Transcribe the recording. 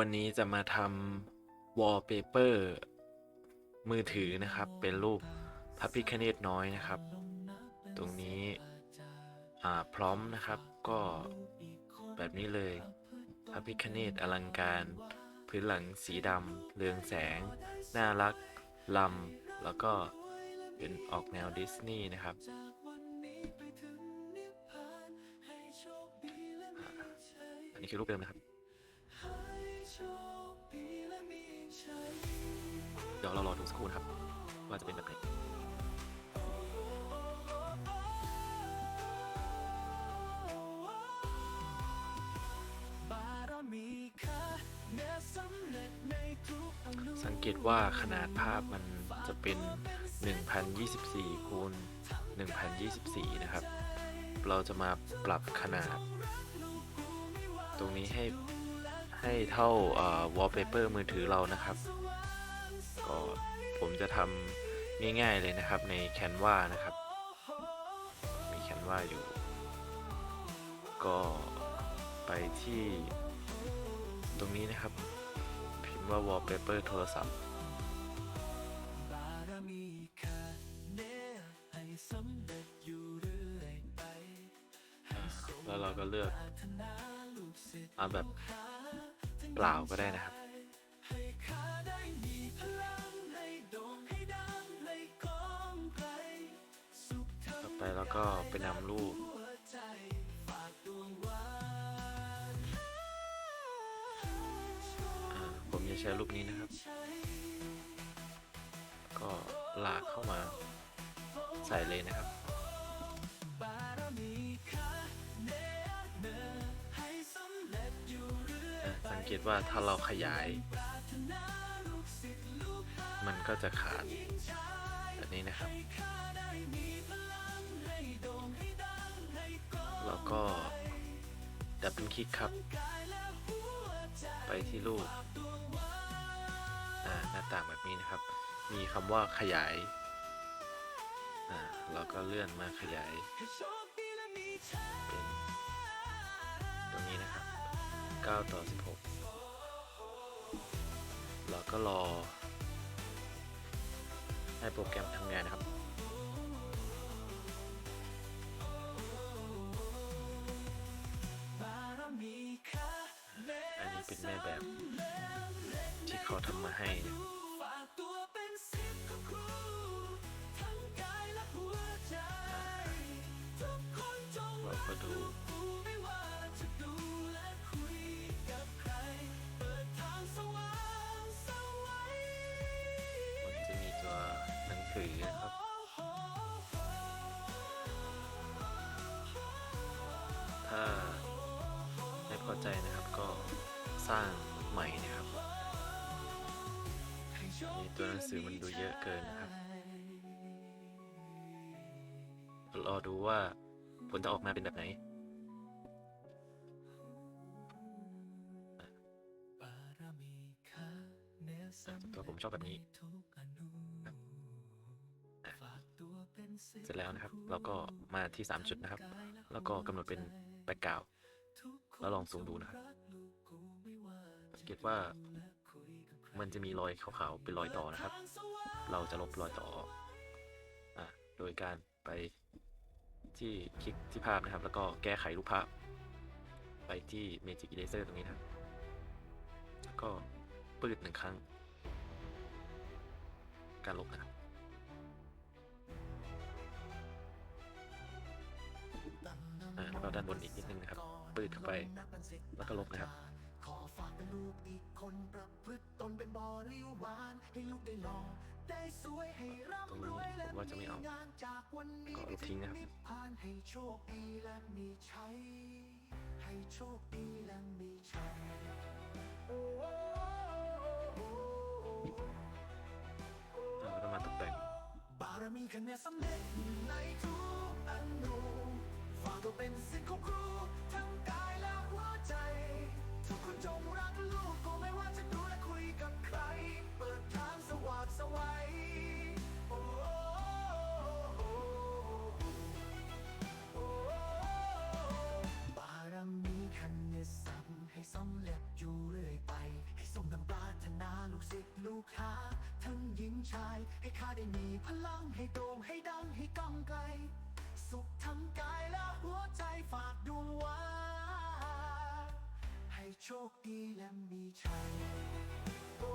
วันนี้จะมาทำวอลเปเปอร์มือถือนะครับ เป็นรูปพระพิคเนตน้อยนะครับ ตรงนี้พร้อมนะครับก็แบบนี้เลยพระพิคเนตอลังการ พื้นหลังสีดำเรืองแสง น่ารักลำแล้วก็เป็นออกแนวดิสนีย์นะครับอันนี้คือรูปเดิมนะครับ ว่าจะเป็นแบบไหนสังเกตว่าขนาดภาพมันจะเป็น 1024คูณ1024 นะครับ เราจะมาปรับขนาด ตรงนี้ให้ให้เท่าวอลเปเปอร์มือถือเรานะครับ ก็ ผมจะทำง่ายๆเลยนะครับใน Canva นะครับ มี Canva อยู่ ก็ไปที่ตรงนี้นะครับ พิมพ์ว่า wallpaper โทรศัพท์ แล้วเราก็เลือก เอาแบบเปล่าก็ได้นะครับ แล้วก็ไปนำรูปผมจะใช้รูปนี้นะครับ ก็ลากเข้ามาใส่เลยนะครับสังเกตว่าถ้าเราขยาย มันก็จะขาดแบบนี้นะครับ แล้วก็ดับเบิลคลิกครับ ไปที่รูปหน้าต่างแบบนี้นะครับ มีคำว่าขยายเราก็เลื่อนมาขยายเป็นตรงนี้นะครับ 9 ต่อ 16 เราก็รอให้โปรแกรมทำงานนะครับ เป็นแม่แบบ ที่เขาทำมาให้นะเราก็ดูมันจะมีตัวหนังสือนะครับ สร้างใหม่นะครับนี่ตัวหนังสือมันดูเยอะเกินนะครับรอดูว่าผลจะออกมาเป็นแบบไหนตัวผมชอบแบบนี้ เสร็จแล้วนะครับ เราก็มาที่ 3 จุดนะครับ แล้วก็กำหนดเป็นแบ็กกราวแล้วลองซูมดูนะครับ เกตว่ามันจะมีรอยขาวๆเป็นรอยต่อนะครับ เราจะลบรอยต่อออกอะโดยการไปที่คลิกที่ภาพนะครับ แล้วก็แก้ไขรูปภาพ ไปที่ Magic Eraser ตรงนี้นะแล้วก็ปืดหนึ่งครั้ง การลบนะครับแล้วก็ด้านบนอีกนิดนึงนะครับปืดเข้าไปแล้วก็ลบนะครับ เป็นลูกอีกคนประพฤติตนเป็นบริวารให้ลูกได้ลองได้สวยให้ตรงร่ำรนี้วยและผมว่าจะไม่เอางานจากวันนี้ก็ลบทิ้งนะครับนิพพานให้โชคดีและมีชัยให้โชคดีและมีชัยโอ้โอ้โอ้โอ้เราก็มาตกแต่งบารมีคะแนนสำเร็จในทุกอนุฝากตัวเป็นสิทธิ์ของครู ชาย ให้ข้าได้มีพลังให้โด่งให้ดังให้ก้องไกล สุขทั้งกายและหัวใจฝากดวงไว้ให้โชคดีและมีชัยโอ้